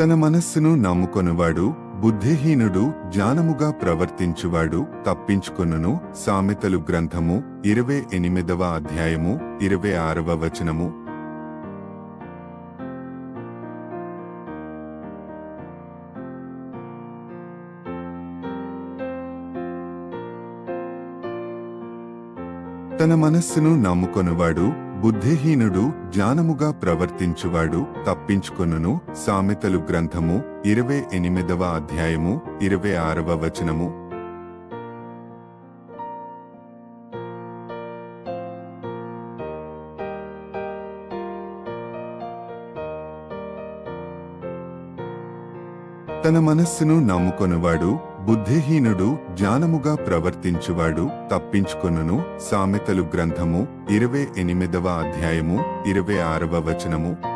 తన మనస్సును నమ్ముకొనువాడు బుద్ధిహీనుడు జ్ఞానముగా ప్రవర్తించువాడు తప్పించుకొనును. సామెతలు గ్రంథము ఇరవై ఎనిమిదవ అధ్యాయము ఇరవై ఆరవ వచనము. తన మనస్సును నమ్ముకొనువాడు బుద్ధిహీనుడు జ్ఞానముగా ప్రవర్తించువాడు తప్పించుకొనును. సామెతలు గ్రంథము ఇరవై ఎనిమిదవ అధ్యాయము ఇరవై ఆరవ వచనము. తన మనస్సును నమ్ముకొనువాడు బుద్ధిహీనుడు జ్ఞానముగా ప్రవర్తించువాడు తప్పించుకొనును. సామెతలు గ్రంథము ఇరవై ఎనిమిదవ అధ్యాయము ఇరవై ఆరవ వచనము.